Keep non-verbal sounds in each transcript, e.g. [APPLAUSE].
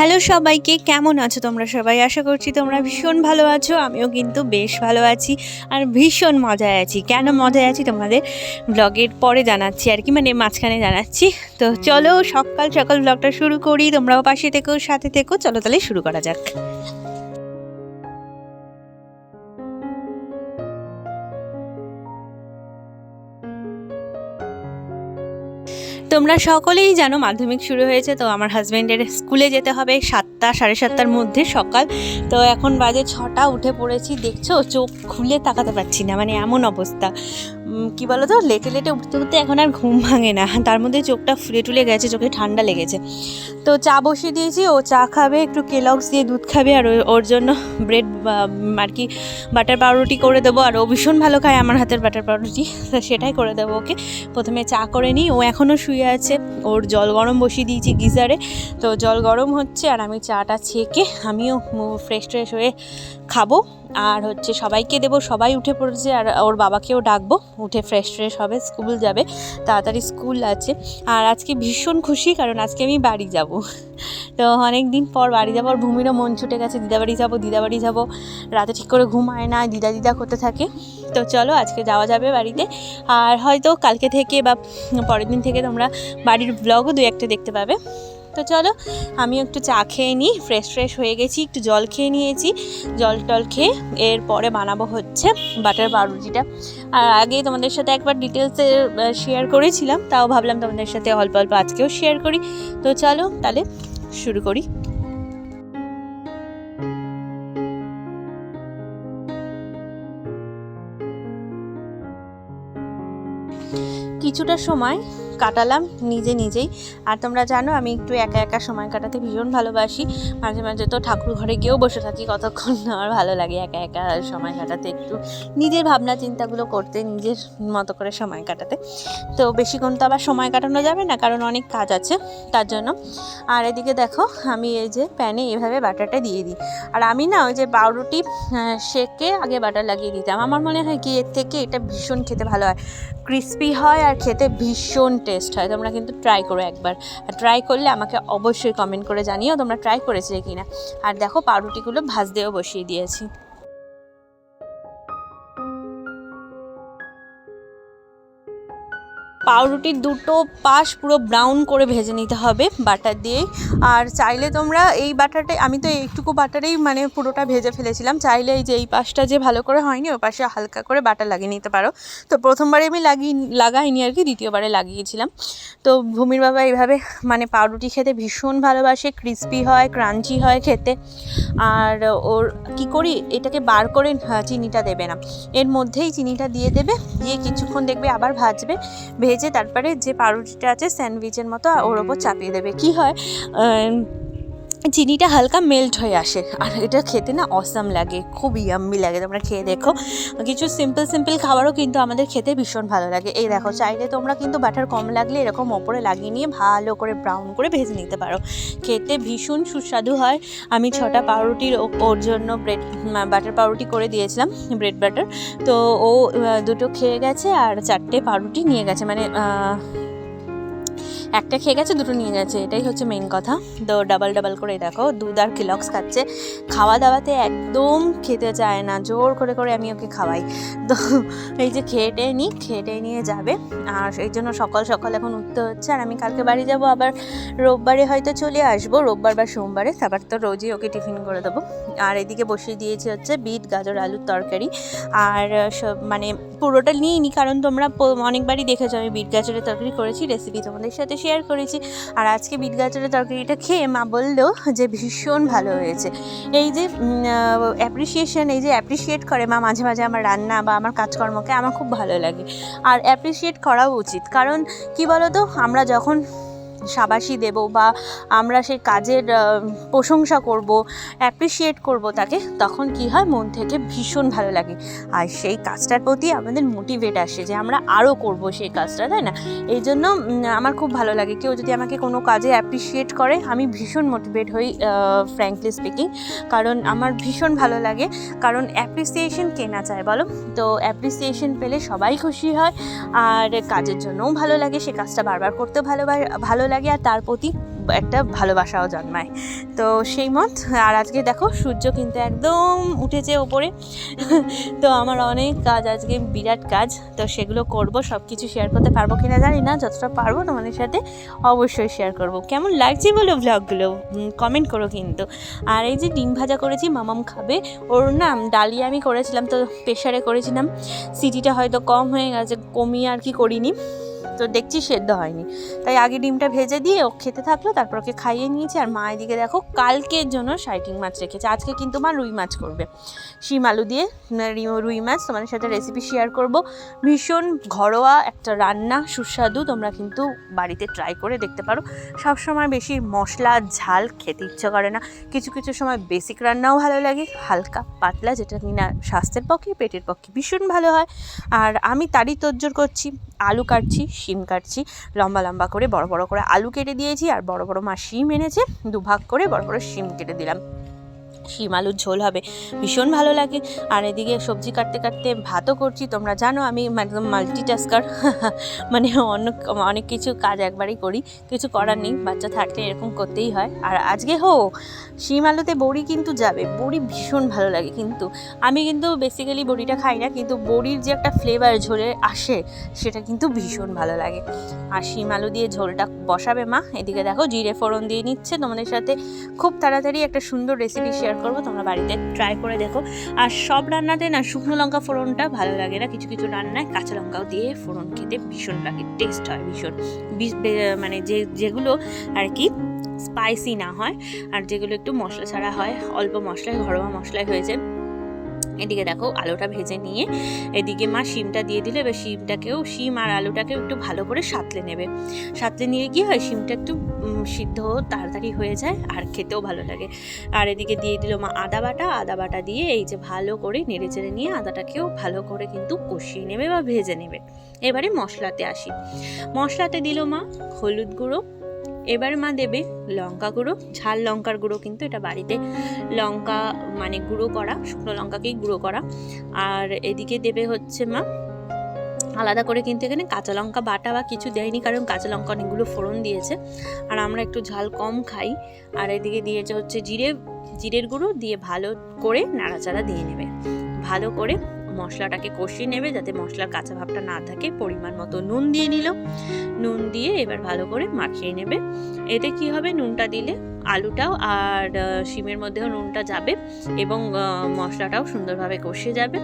Hello সবাইকে, কেমন আছো তোমরা সবাই? আশা করছি তোমরা ভীষণ ভালো আছো, আমিও কিন্তু বেশ ভালো আছি আর ভীষণ মজায় আছি। কেন মজায় আছি তোমাদের ব্লগের পরে জানাচ্ছি আর কি মানে মাঝখানে জানাচ্ছি। তো চলো সকাল সকাল ব্লগটা শুরু করি, তোমরাও পাশে থেকো, সাথে থেকো, চলো তাহলে শুরু করা যাক। তোমরা সকলেই জানো মাধ্যমিক শুরু হয়েছে, তো আমার হাজব্যান্ডের স্কুলে যেতে হবে সাতটা, সাড়ে সাতটার মধ্যে সকাল। তো এখন বাজে ছটা, উঠে পড়েছি। দেখছ? চোখ খুলে তাকাতে পারছি না। মানে এমন অবস্থা। কি বলো তো লেটে লেটে উঠতে উঠতে এখন আর ঘুম ভাঙে না। তার মধ্যে চোখটা ফুলে টুলে গেছে, চোখে ঠান্ডা লেগেছে। তো চা বসিয়ে দিয়েছি। ও চা খাবে, একটু কেলক্স দিয়ে দুধ খাবে আর ওর জন্য ব্রেড আর কি বাটার পাউরুটি করে দেবো। আর ও ভীষণ ভালো খায় আমার হাতের বাটার পাউরুটি। তো সেটাই করে দেবো ওকে। প্রথমে চা করে নিই। ও এখনও শুয়ে আছে। ওর জল গরম বসিয়ে দিয়েছি গিজারে। তো জল গরম হচ্ছে আর আমি চাটা ছেঁকে আমিও ফ্রেশ ট্রেশ হয়ে খাব। আর হচ্ছে সবাইকে দেবো, সবাই উঠে পড়েছে আর ওর বাবাকেও ডাকবো, উঠে ফ্রেশ ট্রেশ হবে, স্কুল যাবে, তাড়াতাড়ি স্কুল আছে। আর আজকে ভীষণ খুশি কারণ আজকে আমি বাড়ি যাব। তো অনেক দিন পর বাড়ি যাব, আর ভূমিরও মন ছুটে গেছে, দিদাবাড়ি যাব দিদাবাড়ি যাব। রাতে ঠিক করে ঘুমায় না, দিদা দিদা করতে থাকে। তো চলো আজকে যাওয়া যাবে বাড়িতে। আর হয়তো কালকে থেকে বা পরের দিন থেকে তোমরা বাড়ির ব্লগও দু একটা দেখতে পাবে। তো চলো আমি একটু চা খেয়ে নিই ফ্রেশ ফ্রেশ হয়ে গেছি, একটু জল খেয়ে নিয়েছি। জল টল খেয়ে এরপরে বানাবো হচ্ছে বাটার পাউরুটিটা। আর আগে তোমাদের সাথে একবার ডিটেলসে শেয়ার করেছিলাম, তাও ভাবলাম তোমাদের সাথে অল্প অল্প আজকেও শেয়ার করি। তো চলো তাহলে শুরু করি। কিছুটা সময় কাটালাম নিজে নিজেই। আর তোমরা জানো আমি একটু একা একা সময় কাটাতে ভীষণ ভালোবাসি। মাঝে মাঝে তো ঠাকুর ঘরে গিয়েও বসে থাকি কতক্ষণ আমার ভালো লাগে একা একা সময় কাটাতে একটু। নিজের ভাবনা চিন্তাগুলো করতে নিজের মতো করে সময় কাটাতে। তো বেশিক্ষণ তো আবার সময় কাটানো যাবে না কারণ অনেক কাজ আছে তার জন্য। আর এদিকে দেখো আমি এই যে প্যানে এভাবে বাটারটা দিয়ে দিই। আর আমি না ওই যে পাউরুটি আহ, সেকে আগে বাটার লাগিয়ে দিতাম। আমার মনে হয় কি এর থেকে এটা ভীষণ খেতে ভালো হয়। ক্রিস্পি হয় আর খেতে ভীষণ টেস্ট হয়, তোমরা কিন্তু ট্রাই করো একবার। আর ট্রাই করলে আমাকে অবশ্যই কমেন্ট করে জানিও তোমরা ট্রাই করেছিলে কি না আর দেখো পাউরুটিগুলো ভাজ দিয়েও বসিয়ে দিয়েছি। পাউরুটির দুটো পাশ পুরো ব্রাউন করে ভেজে নিতে হবে বাটার দিয়েই আর চাইলে তোমরা এই বাটারটা আমি তো এইটুকু বাটারেই মানে পুরোটা ভেজে ফেলেছিলাম। চাইলে এই যে এই পাশটা যে ভালো করে হয়নি, ওই পাশে হালকা করে বাটার লাগিয়ে নিতে পারো। তো প্রথমবারে আমি লাগিয়ে, লাগাইনি আর কি, দ্বিতীয়বারে লাগিয়েছিলাম। তো ভূমির বাবা এইভাবে মানে পাউরুটি খেতে ভীষণ ভালোবাসে ক্রিস্পি হয় ক্রাঞ্চি হয় খেতে। আর ওর কি করি, এটাকে বার করে চিনিটা দেবে না। এর মধ্যেই চিনিটা দিয়ে দেবে, দিয়ে কিছুক্ষণ দেখবে আবার ভাজবে। ভেজে তারপরে যে পাউরুটিটা আছে স্যান্ডউইচের মতো ওর ওপর চাপিয়ে দেবে। কি হয় চিনিটা হালকা মেল্ট হয়ে আসে। আর এটা খেতে না অসাম লাগে, খুব ইয়াম্মি লাগে, তোমরা খেয়ে দেখো। কিছু সিম্পল সিম্পল খাবারও কিন্তু আমাদের খেতে ভীষণ ভালো লাগে। এই দেখো, চাইলে তোমরা কিন্তু বাটার কম লাগলে এরকম ওপরে লাগিয়ে নিয়ে ভালো করে ব্রাউন করে ভেজে নিতে পারো। খেতে ভীষণ সুস্বাদু হয়। আমি ছটা পাউরুটির ওর জন্য ব্রেড বাটার পাউরুটি করে দিয়েছিলাম ব্রেড বাটার তো ও দুটো খেয়ে গেছে আর চারটে পাউরুটি নিয়ে গেছে। মানে একটা খেয়ে গেছে, দুটো নিয়ে গেছে, এটাই হচ্ছে মেন কথা। তো ডাবল ডাবল করে দেখো, দুধ আর কিলক্স খাচ্ছে। খাওয়া দাওয়াতে একদম খেতে চায় না, জোর করে করে আমি ওকে খাওয়াই। তো এই যে খেয়ে টেয়ে নিই খেয়ে টেয়ে নিয়ে যাবে। আর এই জন্য সকাল সকাল এখন উঠতে হচ্ছে, আর আমি কালকে বাড়ি যাব, আবার রোববারে হয়তো চলে আসব, রোববার বা সোমবারে, তারপর তো রোজই ওকে টিফিন করে দেবো। আর এদিকে বসিয়ে দিয়েছি হচ্ছে বিট, গাজর, আলুর তরকারি। আর মানে পুরোটা নিইনি কারণ তোমরা অনেকবারই দেখেছ, আমি বিট, গাজরের তরকারি করেছি রেসিপি তোমাদের সাথে শেয়ার করেছি। আর আজকে বিট গাজরের তরকারিটা খেয়ে মা বলল যে ভীষণ ভালো হয়েছে। এই যে অ্যাপ্রিসিয়েশন এই যে অ্যাপ্রিসিয়েট করে মা মাঝে মাঝে আমার রান্না বা আমার কাজকর্মকে, আমার খুব ভালো লাগে। আর অ্যাপ্রিসিয়েট করাও উচিত। কারণ কি বলতো, আমরা যখন সাবাসী দেব বা আমরা সেই কাজের প্রশংসা করব অ্যাপ্রিসিয়েট করব তাকে, তখন কি হয় মন থেকে ভীষণ ভালো লাগে। আর সেই কাজটার প্রতি আমাদের মোটিভেট আসে যে আমরা আরও করব সেই কাজটা, তাই না? এই জন্য আমার খুব ভালো লাগে। কেউ যদি আমাকে কোনো কাজে অ্যাপ্রিসিয়েট করে, আমি ভীষণ মোটিভেট হই ফ্র্যাঙ্কলি স্পিকিং কারণ আমার ভীষণ ভালো লাগে। কারণ অ্যাপ্রিসিয়েশন কে না চায় বলো? তো অ্যাপ্রিসিয়েশন পেলে সবাই খুশি হয়, আর কাজের জন্যও ভালো লাগে, সে কাজটা বারবার করতেও ভালো ভালো লাগে আর তার প্রতি একটা ভালোবাসাও জন্মায়। তো সেই মত, আর আজকে দেখো সূর্য কিন্তু একদম উঠেছে ওপরে তো আমার অনেক কাজ, আজকে বিরাট কাজ, তো সেগুলো করব সব কিছু শেয়ার করতে পারব কিনা জানি না, যতটা পারব তোমাদের সাথে অবশ্যই শেয়ার করব। কেমন লাগছে বলো ব্লগগুলো কমেন্ট করো কিন্তু। আর এই যে ডিম ভাজা করেছি, মামাম খাবে। ওর না ডালিয়া আমি করেছিলাম, তো প্রেশারে করেছিলাম। সিটিটা হয়তো কম হয়ে গেছে, কমিয়ে আর কি করিনি। তো দেখছি সেদ্ধ হয়নি। তাই আগে ডিমটা ভেজে দিয়ে ও খেতে থাকল, তারপর ওকে খাইয়ে নিয়েছি। আর মা এদিকে দেখো কালকের জন্য সাইটিং মাছ রেখেছে। আজকে কিন্তু মা রুই মাছ করবে। শিম আলু দিয়ে রুই মাছ। তোমাদের সাথে রেসিপি শেয়ার করব। ভীষণ ঘরোয়া একটা রান্না, সুস্বাদু। তোমরা কিন্তু বাড়িতে ট্রাই করে দেখতে পারো। সবসময় বেশি মশলা, ঝাল খেতে ইচ্ছে করে না। কিছু কিছু সময় বেসিক রান্নাও ভালো লাগে। হালকা, পাতলা, যেটা কিনা স্বাস্থ্যের পক্ষে, পেটের পক্ষে ভীষণ ভালো হয়। আর আমি তারই তোজ্জোর করছি। আলু কাটছি, শিম কাটছি, লম্বা লম্বা করে বড় বড় করে আলু কেটে দিয়েছি আর বড় বড় মা শিম এনেছে, দুভাগ করে বড় বড় শিম কেটে দিলাম। শিম আলুর ঝোল হবে। ভীষণ ভালো লাগে। আর এদিকে সবজি কাটতে কাটতে ভাতও করছি। তোমরা জানো আমি একদম মাল্টিটাস্কার [LAUGHS] মানে অনেক অনেক কিছু কাজ একবারই করি। কিছু করার নেই। বাচ্চা থাকলে এরকম করতেই হয়। আর আজকে হো, শিম আলুতে বড়ি কিন্তু যাবে। বড়ি ভীষণ ভালো লাগে কিন্তু। আমি কিন্তু বেসিক্যালি বড়িটা খাই না, কিন্তু বড়ির যে একটা ফ্লেভার ঝোলে আসে, সেটা কিন্তু ভীষণ ভালো লাগে। আর শিম আলু দিয়ে ঝোলটা বসাবে মা। এদিকে দেখো, জিরে ফোড়ন দিয়ে নিচ্ছে। তোমাদের সাথে খুব তাড়াতাড়ি একটা সুন্দর রেসিপি শেয়ার করব, তোমরা বাড়িতে ট্রাই করে দেখো। আর সব রান্নাতে না শুকনো লঙ্কা ফোড়নটা ভালো লাগে না। কিছু কিছু রান্নায় কাঁচা লঙ্কাও দিয়ে ফোড়ন খেতে ভীষণ লাগে টেস্ট হয় ভীষণ। মানে যে, যেগুলো আর কি স্পাইসি না হয়, আর যেগুলো একটু মশলা ছাড়া হয়, অল্প মশলায়, ঘরোয়া মশলায় হয়েছে এদিকে দেখো আলুটা ভেজে নিয়ে এদিকে মা শিমটা দিয়ে দিলে, এবার শিমটাকেও, শিম আর আলুটাকেও একটু ভালো করে সাঁতলে নেবে। সাঁতলে নিয়ে কি হয় শিমটা একটু সিদ্ধ তাড়াতাড়ি হয়ে যায় আর খেতেও ভালো লাগে। আর এদিকে দিয়ে দিল মা আদা বাটা আদা বাটা দিয়ে এই যে ভালো করে নেড়ে চেড়ে নিয়ে আদাটাকেও ভালো করে কিন্তু কষিয়ে নেবে বা ভেজে নেবে। এবারে মশলাতে আসি। মশলাতে দিল মা হলুদ গুঁড়ো এবার মা দেবে লঙ্কা গুঁড়ো, ঝাল লঙ্কার গুঁড়ো কিন্তু এটা বাড়িতে। লঙ্কা মানে গুঁড়ো করা, শুকনো লঙ্কাকেই গুঁড়ো করা। আর এদিকে দেবে হচ্ছে মা, আলাদা করে কিন্তু এখানে কাঁচা লঙ্কা বাটা বা কিছু দেয়নি, কারণ কাঁচা লঙ্কা অনেকগুলো ফোড়ন দিয়েছে। আর আমরা একটু ঝাল কম খাই। আর এদিকে দিয়েছে হচ্ছে জিরে, জিরের গুঁড়ো দিয়ে ভালো করে নাড়াচাড়া দিয়ে নেবে। ভালো করে মশলাটাকে কষিয়ে নেবে যাতে মশলার কাঁচা ভাবটা না থাকে, পরিমাণ মতো নুন দিয়ে নিল। নুন দিয়ে এবার ভালো করে মাখিয়ে নেবে। এতে কি হবে? নুনটা দিলে আলুটাও আর শিমের মধ্যেও নুনটা যাবে এবং মশলাটাও সুন্দরভাবে কষিয়ে যাবে।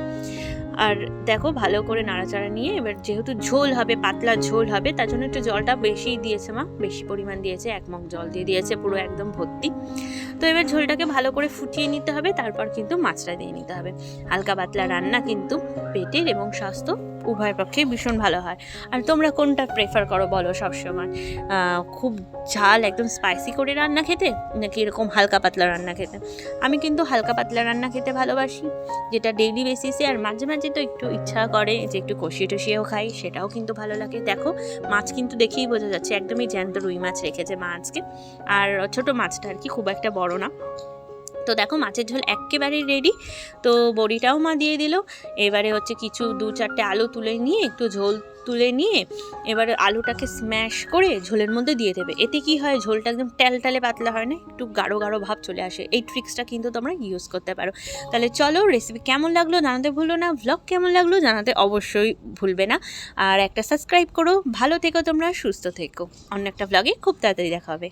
আর দেখো ভালো করে নাড়াচাড়া নিয়ে এবার যেহেতু ঝোল হবে, পাতলা ঝোল হবে, তার জন্য একটু জলটা বেশি দিয়েছে মা, বেশি পরিমাণ দিয়েছে, এক মগ জল দিয়ে দিয়েছে পুরো একদম ভর্তি। তো এবার ঝোলটাকে ভালো করে ফুটিয়ে নিতে হবে, তারপর কিন্তু মাছটা দিয়ে নিতে হবে। হালকা পাতলা রান্না কিন্তু পেটের এবং স্বাস্থ্য উভয় পক্ষে ভীষণ ভালো হয়। আর তোমরা কোনটা প্রেফার করো বলো সবসময়? খুব ঝাল, একদম স্পাইসি করে রান্না খেতে, নাকি এরকম হালকা পাতলা রান্না খেতে? আমি কিন্তু হালকা পাতলা রান্না খেতে ভালোবাসি, যেটা ডেইলি বেসিসে আর মাঝে মাঝে তো একটু ইচ্ছা করে যে একটু কষিয়ে টষিয়েও খাই, সেটাও কিন্তু ভালো লাগে। দেখো, মাছ কিন্তু দেখেই বোঝা যাচ্ছে, একদমই জ্যান্ত রুই মাছ রেখেছে মা আজকে। আর ছোটো মাছটা আর কি, খুব একটা বড় না। তো দেখো মাছের ঝোল একেবারেই রেডি তো বড়িটাও মা দিয়ে দিল। এবারে হচ্ছে কিছু দু চারটে আলু তুলে নিয়ে, একটু ঝোল তুলে নিয়ে এবারে আলুটাকে স্ম্যাশ করে ঝোলের মধ্যে দিয়ে দেবে। এতে কি হয়, ঝোলটা একদম টেলটালে পাতলা হয় না, একটু গাঢ় গাঢ় ভাব চলে আসে। এই ট্রিক্সটা কিন্তু তোমরা ইউজ করতে পারো। তাহলে চলো রেসিপি কেমন লাগল জানাতে ভুলো না ভ্লগ কেমন লাগল জানাতে অবশ্যই ভুলবে না। আর একটা সাবস্ক্রাইব করো। ভালো থেকো তোমরা, সুস্থ থেকো। অন্য একটা ভ্লগে খুব তাড়াতাড়ি দেখা হবে।